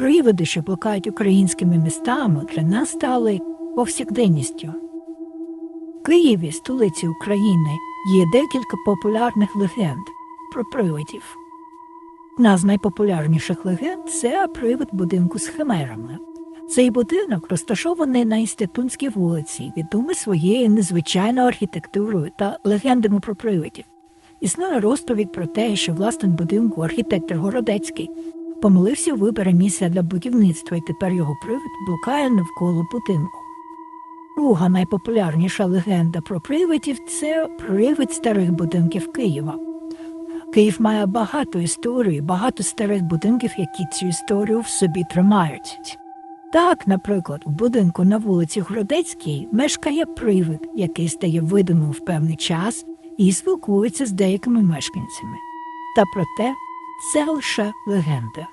Привиди, що блукають українськими містами, для нас стали повсякденністю. В Києві, столиці України, є декілька популярних легенд про привидів. Одна з найпопулярніших легенд це привид будинку з химерами. Цей будинок розташований на Інститутській вулиці, відомий своєю незвичайною архітектурою та легендами про привидів. Існує розповідь про те, що власник будинку архітектор Городецький помилився у виборі місця для будівництва, і тепер його привид блукає навколо будинку. Друга найпопулярніша легенда про привидів це привид старих будинків Києва. Київ має багато історій, багато старих будинків, які цю історію в собі тримають. Так, наприклад, у будинку на вулиці Гродецькій мешкає привид, який стає видимим в певний час і спілкується з деякими мешканцями. Та проте це лише легенда.